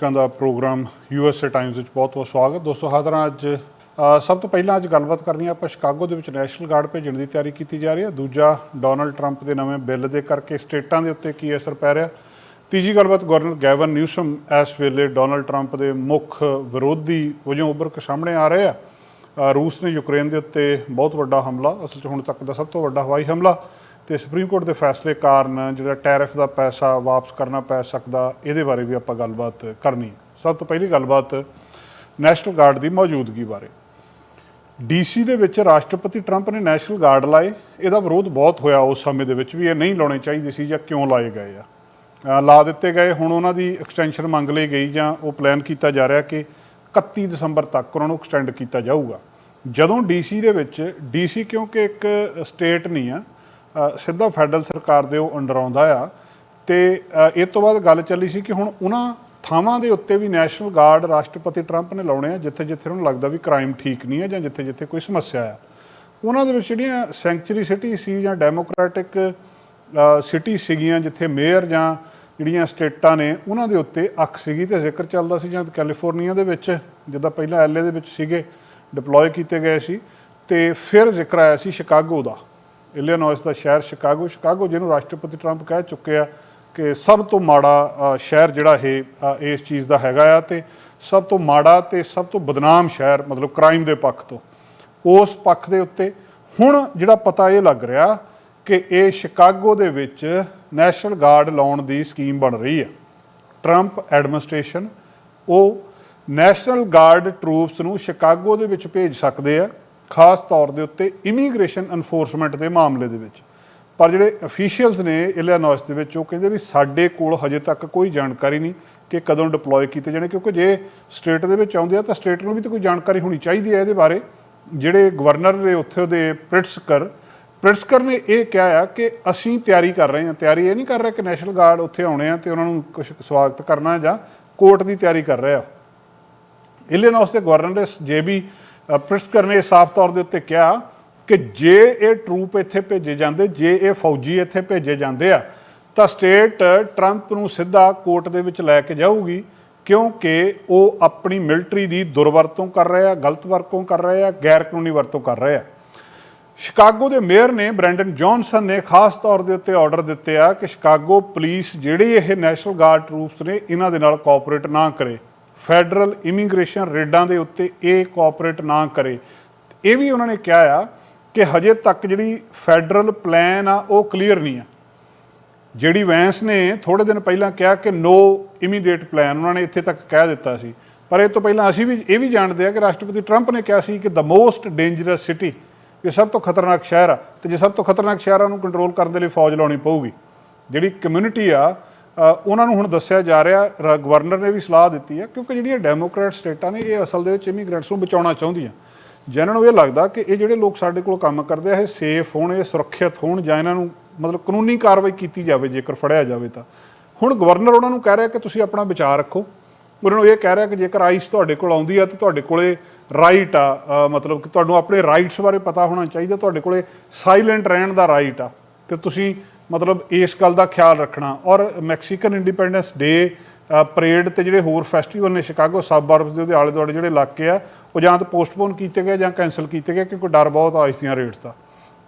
ਦਰਸ਼ਕਾਂ ਦਾ programme USA Times ਵਿੱਚ ਬਹੁਤ-ਬਹੁਤ ਸਵਾਗਤ। ਦੋਸਤੋ ਹਾਜ਼ਰਾਂ ਅੱਜ ਸਭ ਤੋਂ ਪਹਿਲਾਂ ਅੱਜ ਗੱਲਬਾਤ ਕਰਨੀ ਹੈ ਆਪਾਂ ਸ਼ਿਕਾਗੋ ਦੇ ਵਿੱਚ ਨੈਸ਼ਨਲ ਗਾਰਡ ਭੇਜਣ ਦੀ ਤਿਆਰੀ ਕੀਤੀ ਜਾ ਰਹੀ ਹੈ। ਦੂਜਾ, ਡੋਨਲਡ ਟਰੰਪ ਦੇ ਨਵੇਂ ਬਿੱਲ ਦੇ ਕਰਕੇ ਸਟੇਟਾਂ ਦੇ ਉੱਤੇ ਕੀ ਅਸਰ ਪੈ ਰਿਹਾ। ਤੀਜੀ ਗੱਲਬਾਤ ਗਵਰਨਰ ਗੈਵਨ ਨਿਊਸਮ ਇਸ ਵੇਲੇ ਡੋਨਲਡ ਟਰੰਪ ਦੇ ਮੁੱਖ ਵਿਰੋਧੀ ਵਜੋਂ ਉੱਭਰ ਕੇ ਸਾਹਮਣੇ ਆ ਰਹੇ ਆ। ਰੂਸ ਨੇ ਯੂਕਰੇਨ ਦੇ ਉੱਤੇ ਬਹੁਤ ਵੱਡਾ ਹਮਲਾ, ਅਸਲ 'ਚ ਹੁਣ ਤੱਕ ਦਾ ਸਭ ਤੋਂ ਵੱਡਾ ਹਵਾਈ ਹਮਲਾ। ਤੇ ਸੁਪਰੀਮ ਕੋਰਟ ਦੇ ਫੈਸਲੇ ਕਾਰਨ ਜਿਹੜਾ ਟੈਰਿਫ ਦਾ ਪੈਸਾ ਵਾਪਸ ਕਰਨਾ ਪੈ ਸਕਦਾ, ਇਹਦੇ ਬਾਰੇ ਵੀ ਆਪਾਂ ਗੱਲਬਾਤ ਕਰਨੀ ਸਭ ਤੋਂ ਪਹਿਲੀ ਗੱਲਬਾਤ ਨੈਸ਼ਨਲ ਗਾਰਡ ਦੀ ਮੌਜੂਦਗੀ ਬਾਰੇ। ਡੀਸੀ ਦੇ ਵਿੱਚ ਰਾਸ਼ਟਰਪਤੀ ਟਰੰਪ ਨੇ ਨੈਸ਼ਨਲ ਗਾਰਡ ਲਾਏ। ਇਹਦਾ ਵਿਰੋਧ ਬਹੁਤ ਹੋਇਆ ਉਸ ਸਮੇਂ ਦੇ ਵਿੱਚ ਵੀ, ਇਹ ਨਹੀਂ ਲਾਉਣੇ ਚਾਹੀਦੇ ਸੀ ਜਾਂ ਕਿਉਂ ਲਾਏ ਗਏ ਆ। ਲਾ ਦਿੱਤੇ ਗਏ, ਹੁਣ ਉਹਨਾਂ ਦੀ ਐਕਸਟੈਂਸ਼ਨ ਮੰਗ ਲਈ ਗਈ ਜਾਂ ਉਹ ਪਲਾਨ ਕੀਤਾ ਜਾ ਰਿਹਾ ਕਿ 31 ਦਸੰਬਰ ਤੱਕ ਉਹਨਾਂ ਨੂੰ ਐਕਸਟੈਂਡ ਕੀਤਾ ਜਾਊਗਾ। ਜਦੋਂ ਡੀਸੀ ਦੇ ਵਿੱਚ ਡੀਸੀ ਕਿਉਂਕਿ ਇੱਕ ਸਟੇਟ ਨਹੀਂ ਆ ਸਿੱਧਾ ਫੈਡਰਲ ਸਰਕਾਰ ਦੇ ਉਹ ਅੰਡਰ ਆਉਂਦਾ ਆ। ਤੇ ਇਹ ਤੋਂ ਬਾਅਦ ਗੱਲ ਚੱਲੀ ਸੀ ਕਿ ਹੁਣ ਉਹਨਾਂ ਥਾਵਾਂ ਦੇ ਉੱਤੇ ਵੀ ਨੈਸ਼ਨਲ ਗਾਰਡ ਰਾਸ਼ਟਰਪਤੀ ਟਰੰਪ ਨੇ ਲਾਉਣੇ ਆ ਜਿੱਥੇ ਜਿੱਥੇ ਉਹਨੂੰ ਲੱਗਦਾ ਵੀ ਕ੍ਰਾਈਮ ਠੀਕ ਨਹੀਂ ਹੈ ਜਾਂ ਜਿੱਥੇ ਜਿੱਥੇ ਕੋਈ ਸਮੱਸਿਆ ਆ। ਉਹਨਾਂ ਦੇ ਵਿੱਚ ਜਿਹੜੀਆਂ ਸੈਂਚਰੀ ਸਿਟੀ ਸੀ ਜਾਂ ਡੈਮੋਕ੍ਰੈਟਿਕ ਸਿਟੀ ਸੀਗੀਆਂ, ਜਿੱਥੇ ਮੇਅਰ ਜਾਂ ਜਿਹੜੀਆਂ ਸਟੇਟਾਂ ਨੇ, ਉਹਨਾਂ ਦੇ ਉੱਤੇ ਅੱਖ ਸੀਗੀ ਤੇ ਜ਼ਿਕਰ ਚੱਲਦਾ ਸੀ ਜਾਂ ਕੈਲੀਫੋਰਨੀਆ ਦੇ ਵਿੱਚ, ਜਿੱਦਾਂ ਪਹਿਲਾਂ ਐਲਏ ਦੇ ਵਿੱਚ ਸੀਗੇ, ਡਿਪਲੋਏ ਕੀਤੇ ਗਏ ਸੀ। ਤੇ ਫਿਰ ਜ਼ਿਕਰ ਆਇਆ ਸੀ ਸ਼ਿਕਾਗੋ ਦਾ। ਇਲੀਨੋਇਸ ਦਾ ਸ਼ਹਿਰ ਸ਼ਿਕਾਗੋ ਸ਼ਿਕਾਗੋ ਜਿਹਨੂੰ ਰਾਸ਼ਟਰਪਤੀ ਟਰੰਪ ਕਹਿ ਚੁੱਕੇ ਆ ਕਿ ਸਭ ਤੋਂ ਮਾੜਾ ਸ਼ਹਿਰ ਜਿਹੜਾ ਇਹ ਇਸ ਚੀਜ਼ ਦਾ ਹੈਗਾ ਆ ਤੇ ਸਭ ਤੋਂ ਮਾੜਾ ਤੇ ਸਭ ਤੋਂ ਬਦਨਾਮ ਸ਼ਹਿਰ ਮਤਲਬ ਕ੍ਰਾਈਮ ਦੇ ਪੱਖ ਤੋਂ। ਉਸ ਪੱਖ ਦੇ ਉੱਤੇ ਹੁਣ ਜਿਹੜਾ ਪਤਾ ਇਹ ਲੱਗ ਰਿਹਾ ਕਿ ਇਹ ਸ਼ਿਕਾਗੋ ਦੇ ਵਿੱਚ ਨੈਸ਼ਨਲ ਗਾਰਡ ਲਾਉਣ ਦੀ ਸਕੀਮ ਬਣ ਰਹੀ ਹੈ ਟਰੰਪ ਐਡਮਿਨਿਸਟ੍ਰੇਸ਼ਨ ਉਹ ਨੈਸ਼ਨਲ ਗਾਰਡ ਟਰੂਪਸ ਨੂੰ ਸ਼ਿਕਾਗੋ ਦੇ ਵਿੱਚ ਭੇਜ ਸਕਦੇ ਆ। ਖਾਸ ਤੌਰ ਦੇ ਉੱਤੇ ਇਮੀਗ੍ਰੇਸ਼ਨ ਐਨਫੋਰਸਮੈਂਟ ਦੇ ਮਾਮਲੇ ਦੇ ਵਿੱਚ। ਪਰ ਜਿਹੜੇ ਅਫੀਸ਼ੀਅਲਸ ਨੇ ਇਲੀਨੋਇਸ ਦੇ ਵਿੱਚ, ਉਹ ਕਹਿੰਦੇ ਵੀ ਸਾਡੇ ਕੋਲ ਹਜੇ ਤੱਕ ਕੋਈ ਜਾਣਕਾਰੀ ਨਹੀਂ ਕਿ ਕਦੋਂ ਡਿਪਲੋਏ ਕੀਤੇ ਜਾਣੇ, ਕਿਉਂਕਿ ਜੇ ਸਟੇਟ ਦੇ ਵਿੱਚ ਆਉਂਦੇ ਆ ਤਾਂ ਸਟੇਟ ਨੂੰ ਵੀ ਤਾਂ ਕੋਈ ਜਾਣਕਾਰੀ ਹੋਣੀ ਚਾਹੀਦੀ ਹੈ ਇਹਦੇ ਬਾਰੇ। ਜਿਹੜੇ ਗਵਰਨਰ ਨੇ ਉੱਥੇ ਉਹਦੇ ਪ੍ਰਿਟਸਕਰ ਪ੍ਰਿਟਸਕਰ ਨੇ ਇਹ ਕਿਹਾ ਆ ਕਿ ਅਸੀਂ ਤਿਆਰੀ ਕਰ ਰਹੇ ਹਾਂ। ਤਿਆਰੀ ਇਹ ਨਹੀਂ ਕਰ ਰਹੇ ਕਿ ਨੈਸ਼ਨਲ ਗਾਰਡ ਉੱਥੇ ਆਉਣੇ ਆ ਤੇ ਉਹਨਾਂ ਨੂੰ ਕੁਝ ਸਵਾਗਤ ਕਰਨਾ ਜਾਂ ਕੋਰਟ ਦੀ ਤਿਆਰੀ ਕਰ ਰਹੇ। ਆ ਇਲੀਨੋਸ ਦੇ ਗਵਰਨਰ ਨੇ ਜੇਬੀ ਪ੍ਰਿਸਕਰ ਨੇ ਸਾਫ਼ ਤੌਰ ਦੇ ਉੱਤੇ ਕਿਹਾ ਕਿ ਜੇ ਇਹ ਟਰੂਪ ਇੱਥੇ ਭੇਜੇ ਜਾਂਦੇ, ਜੇ ਇਹ ਫੌਜੀ ਇੱਥੇ ਭੇਜੇ ਜਾਂਦੇ ਆ, ਤਾਂ ਸਟੇਟ ਟਰੰਪ ਨੂੰ ਸਿੱਧਾ ਕੋਰਟ ਦੇ ਵਿੱਚ ਲੈ ਕੇ ਜਾਊਗੀ, ਕਿਉਂਕਿ ਉਹ ਆਪਣੀ ਮਿਲਟਰੀ ਦੀ ਦੁਰਵਰਤੋਂ ਕਰ ਰਿਹਾ ਗਲਤ ਵਰਤੋਂ ਕਰ ਰਹੇ ਆ ਗੈਰ ਕਾਨੂੰਨੀ ਵਰਤੋਂ ਕਰ ਰਹੇ ਆ। ਸ਼ਿਕਾਗੋ ਦੇ ਮੇਅਰ ਨੇ ਬ੍ਰੈਂਡਨ ਜੌਨਸਨ ਨੇ ਖਾਸ ਤੌਰ ਦੇ ਉੱਤੇ ਆਰਡਰ ਦਿੱਤੇ ਆ ਕਿ ਸ਼ਿਕਾਗੋ ਪੁਲਿਸ ਜਿਹੜੇ ਇਹ ਨੈਸ਼ਨਲ ਗਾਰਡ ਟਰੂਪਸ ਨੇ, ਇਹਨਾਂ ਦੇ ਨਾਲ ਕੋਆਪਰੇਟ ਨਾ ਕਰੇ। ਫੈਡਰਲ ਇਮੀਗ੍ਰੇਸ਼ਨ ਰੇਡਾਂ ਦੇ ਉੱਤੇ ਇਹ ਕੋਆਪਰੇਟ ਨਾ ਕਰੇ। ਇਹ ਵੀ ਉਹਨਾਂ ਨੇ ਕਿਹਾ ਆ ਕਿ ਹਜੇ ਤੱਕ ਜਿਹੜੀ ਫੈਡਰਲ ਪਲਾਨ ਆ, ਉਹ ਕਲੀਅਰ ਨਹੀਂ ਆ। ਜਿਹੜੀ ਵੈਂਸ ਨੇ ਥੋੜੇ ਦਿਨ ਪਹਿਲਾਂ ਕਿਹਾ ਕਿ ਨੋ ਇਮੀਡੀਏਟ ਪਲਾਨ ਉਹਨਾਂ ਨੇ ਇੱਥੇ ਤੱਕ ਕਹਿ ਦਿੱਤਾ ਸੀ। ਪਰ ਇਹ ਤੋਂ ਪਹਿਲਾਂ ਅਸੀਂ ਵੀ, ਇਹ ਵੀ ਜਾਣਦੇ ਆ ਕਿ ਰਾਸ਼ਟਰਪਤੀ ਟਰੰਪ ਨੇ ਕਿਹਾ ਸੀ ਕਿ ਦ ਮੋਸਟ ਡੇਂਜਰਸ ਸਿਟੀ ਇਹ ਸਭ ਤੋਂ ਖਤਰਨਾਕ ਸ਼ਹਿਰ ਆ। ਤੇ ਜੇ ਸਭ ਤੋਂ ਖਤਰਨਾਕ ਸ਼ਹਿਰਾਂ ਨੂੰ ਕੰਟਰੋਲ ਕਰਨ ਦੇ ਲਈ ਫੌਜ ਲਾਉਣੀ ਪਊਗੀ। ਜਿਹੜੀ ਕਮਿਊਨਿਟੀ ਆ ਉਹਨਾਂ ਨੂੰ ਹੁਣ ਦੱਸਿਆ ਜਾ ਰਿਹਾ ਰ- ਗਵਰਨਰ ਨੇ ਵੀ ਸਲਾਹ ਦਿੱਤੀ ਹੈ, ਕਿਉਂਕਿ ਜਿਹੜੀਆਂ ਡੈਮੋਕ੍ਰੈਟ ਸਟੇਟਾਂ ਨੇ, ਇਹ ਅਸਲ ਦੇ ਵਿੱਚ ਇਮੀਗ੍ਰੈਂਟਸ ਨੂੰ ਬਚਾਉਣਾ ਚਾਹੁੰਦੀਆਂ। ਜਿਨ੍ਹਾਂ ਨੂੰ ਇਹ ਲੱਗਦਾ ਕਿ ਇਹ ਜਿਹੜੇ ਲੋਕ ਸਾਡੇ ਕੋਲ ਕੰਮ ਕਰਦੇ ਆ, ਇਹ ਸੇਫ ਹੋਣ, ਇਹ ਸੁਰੱਖਿਅਤ ਹੋਣ, ਜਾਂ ਇਹਨਾਂ ਨੂੰ ਮਤਲਬ ਕਾਨੂੰਨੀ ਕਾਰਵਾਈ ਕੀਤੀ ਜਾਵੇ, ਜੇਕਰ ਫੜਿਆ ਜਾਵੇ ਤਾਂ। ਹੁਣ ਗਵਰਨਰ ਉਹਨਾਂ ਨੂੰ ਕਹਿ ਰਿਹਾ ਕਿ ਤੁਸੀਂ ਆਪਣਾ ਵਿਚਾਰ ਰੱਖੋ। ਉਹਨਾਂ ਨੂੰ ਇਹ ਕਹਿ ਰਿਹਾ ਕਿ ਜੇਕਰ ਆਈਸ ਤੁਹਾਡੇ ਕੋਲ ਆਉਂਦੀ ਆ, ਤਾਂ ਤੁਹਾਡੇ ਕੋਲੇ ਰਾਈਟ ਆ ਮਤਲਬ ਕਿ ਤੁਹਾਨੂੰ ਆਪਣੇ ਰਾਈਟਸ ਬਾਰੇ ਪਤਾ ਹੋਣਾ ਚਾਹੀਦਾ, ਤੁਹਾਡੇ ਕੋਲੇ ਸਾਇਲੈਂਟ ਰਹਿਣ ਦਾ ਰਾਈਟ ਆ। ਤੇ ਤੁਸੀਂ ਮਤਲਬ ਇਸ ਗੱਲ ਦਾ ਖਿਆਲ ਰੱਖਣਾ। ਔਰ ਮੈਕਸੀਕਨ ਇੰਡੀਪੈਂਡੈਂਸ ਡੇ ਪਰੇਡ ਤੇ ਜਿਹੜੇ ਹੋਰ ਫੈਸਟੀਵਲ ਨੇ ਸ਼ਿਕਾਗੋ ਸਬਅਰਬਸ ਦੇ ਉਹਦੇ ਆਲੇ ਦੁਆਲੇ ਜਿਹੜੇ ਇਲਾਕੇ ਆ, ਉਹ ਜਾਂ ਤਾਂ ਪੋਸਟਪੋਨ ਕੀਤੇ ਗਏ ਜਾਂ ਕੈਨਸਲ ਕੀਤੇ ਗਏ ਕਿਉਂਕਿ ਡਰ ਬਹੁਤ ਆ ਇਸ ਦੀਆਂ ਰੇਟਸ ਦਾ।